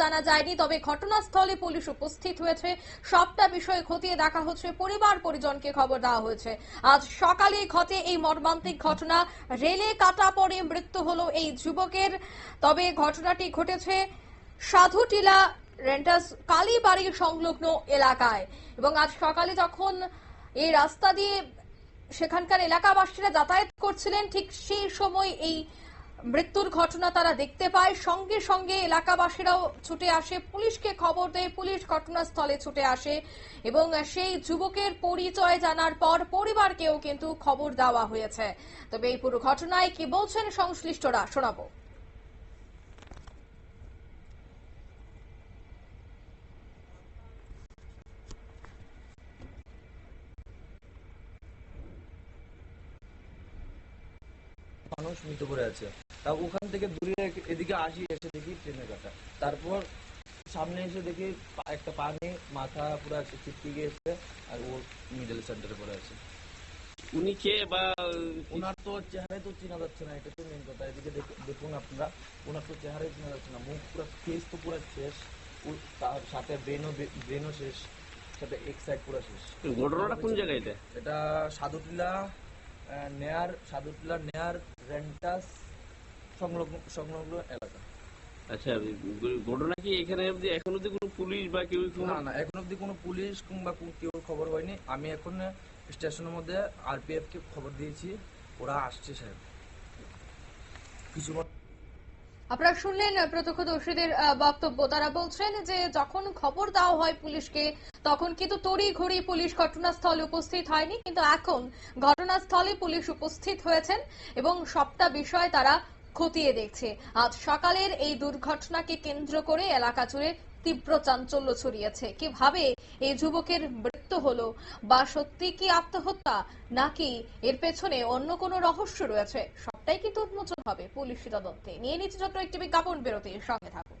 জানা যায়নি, তবে ঘটনাস্থলে পুলিশ উপস্থিত হয়েছে। সবটা বিষয়ে খতিয়ে দেখা হচ্ছে, পরিবার পরিজনকে খবর দেওয়া হয়েছে। আজ সকালে ঘটে এই মর্মান্তিক ঘটনা। রেলে কাটা পড়ে মৃত্যু হলো এই যুবকের। তবে ঘটনাটি ঘটেছে সাধুটিলা রেন্টাস কালীবাড়ির সংলগ্ন এলাকায়। এবং আজ সকালে যখন এই রাস্তা দিয়ে সেখানকার এলাকাবাসীরা যাতায়াত করছিলেন, ঠিক সেই সময় এই মৃত্যুর ঘটনা তারা দেখতে পায়। সঙ্গে সঙ্গে এলাকাবাসীরাও ছুটে আসে। পুলিশকে খবর দেয়, পুলিশ ঘটনাস্থলে ছুটে আসে এবং সেই যুবকের পরিচয় জানার পর পরিবারকেও কিন্তু খবর দেওয়া হয়েছে। তবে এই পুরো ঘটনায় কি বলছেন সংশ্লিষ্টরা, শোনাবো। মানুষ মৃত পড়ে আছে। তা ওখান থেকে দূরে এদিকে আসি এসে দেখি ট্রেনের কাটা তারপর সামনে এসে দেখি পা- একটা পানি মাথা পুরো ছিটকে গিয়েছে আর ও মিডল সেন্টারে পড়ে আছে। উনি কে বা ওনার তো চেহারায় তো চেনা যাচ্ছে না এটা তো মেন কথা। এদিকে দেখুন আপনারা ওনার তো চেহারায় চেনা যাচ্ছে না। মুখ পুরো ফেস তো পুরো শেষ। তার সাথে ব্রেনও ব্রেনও শেষ সাথে এক সাইড পুরো শেষ। ঘটনাটা কোন জায়গায় এটা? এটা সাধুটিলা নেয়ার সাধুটিলা নেয়ার রেন্টাস সংলগ্ন সংলগ্ন এলাকা। আচ্ছা ঘটনা কি এখানে এখন অব্দি কোনো পুলিশ বা কেউ না না এখন অব্দি কোনো পুলিশ কিংবা কেউ খবর হয়নি আমি এখন স্টেশনের মধ্যে আরপিএফ কে খবর দিয়েছি। ওরা আসছে কিছু আপনারা শুনলেন প্রত্যক্ষদর্শীদের বক্তব্য। তারা বলছেন যে যখন খবর দেওয়া হয় পুলিশকে তখন কিন্তু তড়ি ঘড়ি পুলিশ ঘটনাস্থলে উপস্থিত হয়নি। কিন্তু এখন ঘটনাস্থলে পুলিশ উপস্থিত হয়েছেন এবং সবটা বিষয় তারা খতিয়ে দেখছে। আজ সকালের এই দুর্ঘটনাকে কেন্দ্র করে এলাকা জুড়ে তীব্র চাঞ্চল্য ছড়িয়েছে। কীভাবে এই যুবকের মৃত্যু হলো? বা সত্যি কি আত্মহত্যা? নাকি এর পেছনে অন্য কোনো রহস্য রয়েছে? সবটাই কিন্তু উন্মোচন হবে পুলিশি তদন্তে। নিয়ে নিচ্ছে ছোট্ট একটি বিজ্ঞাপন বেরোতে সঙ্গে থাকুন।